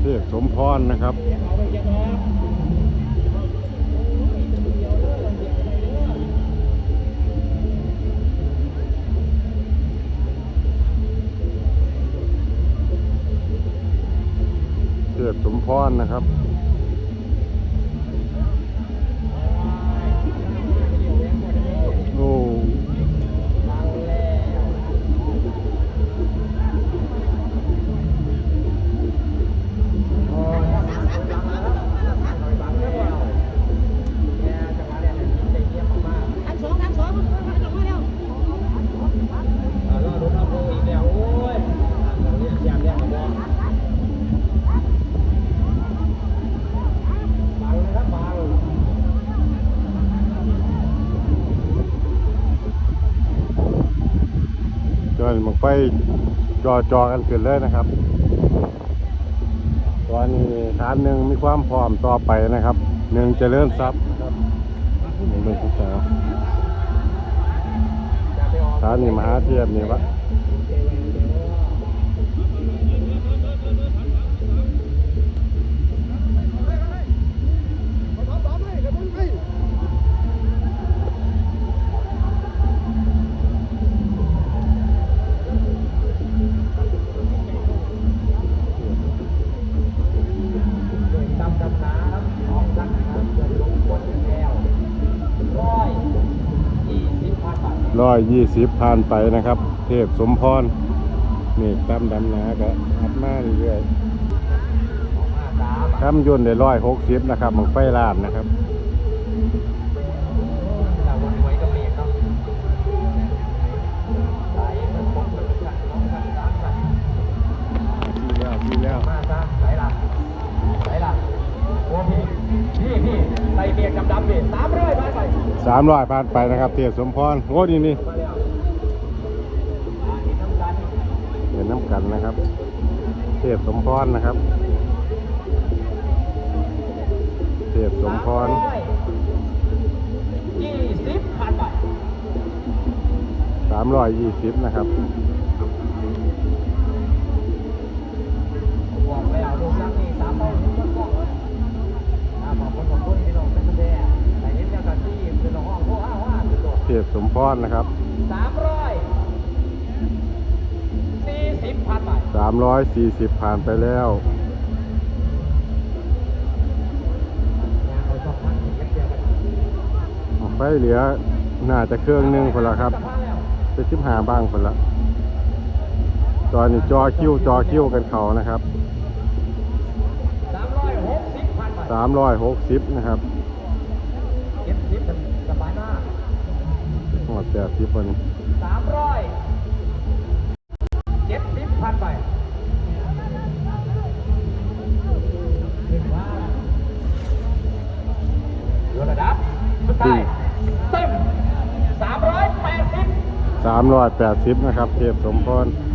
เทพสมพรนะครับเทพสมพรนะครับ โอ้ ทั้งสองทั้งสองทั้งสองมาแล้ว จอนมังไฟจอจอกันขึ้นเลยนะครับตอนนี้ฐานหนึ่งมีความพร้อมต่อไปนะครับหนึ่งเจริญทรัพย์ครับหนึ่งเป็นที่สาฐานนี้มหาเทียบนี่วะ ร้อยยี่สิบผ่านไปนะครับ เทพสมพรนี่ตามดำนาก็อัดมาเรื่อยๆข้ามยนต์ได้ร้อยหกสิบนะครับมังไฟลาดนะครับที่แล้วที่แล้วสามามร้อยผ่านไปนะครับเทียสมพรโอ้นี่นี่เห็นน้ำกันนะครับ เทพสมพรนะครับ เทพสมพรยี่สิบพันบาทสามร้อยยี่สิบนะครับ บอกไปเอาลูกยักษ์นี่สามร้อยสิบกว่าอ่าขอบคุณขอบคุณพี่น้องเป็นแสดงแต่เห็นจากการที่เป็นห้องโอ้อ้าวอ้าวสุดโดดเทพสมพรนะครับสามร้อยสี่สิบพันบาทสามร้อยสี่สิบผ่านไปแล้วเอาสองพันถึงจะเจอกันไฟเหลือน่าจะเครื่องหนึงคนละครับจะชิบหาบ้างคนละ ตอนนี้จอคิวจอคิวกันเขานะครับสามร้อยหกสิบพันบาทสามร้อยหกสิบนะครับ เจ็ดสิบมันสบายมาก หมดแต่ สิบคนสามร้อยเจ็ดสิบพันบาทเห็นว่าเรือระดับสุดท้ายเต็มสามร้อยแปดสิบสามร้อยแปดสิบนะครับ เทพสมพรส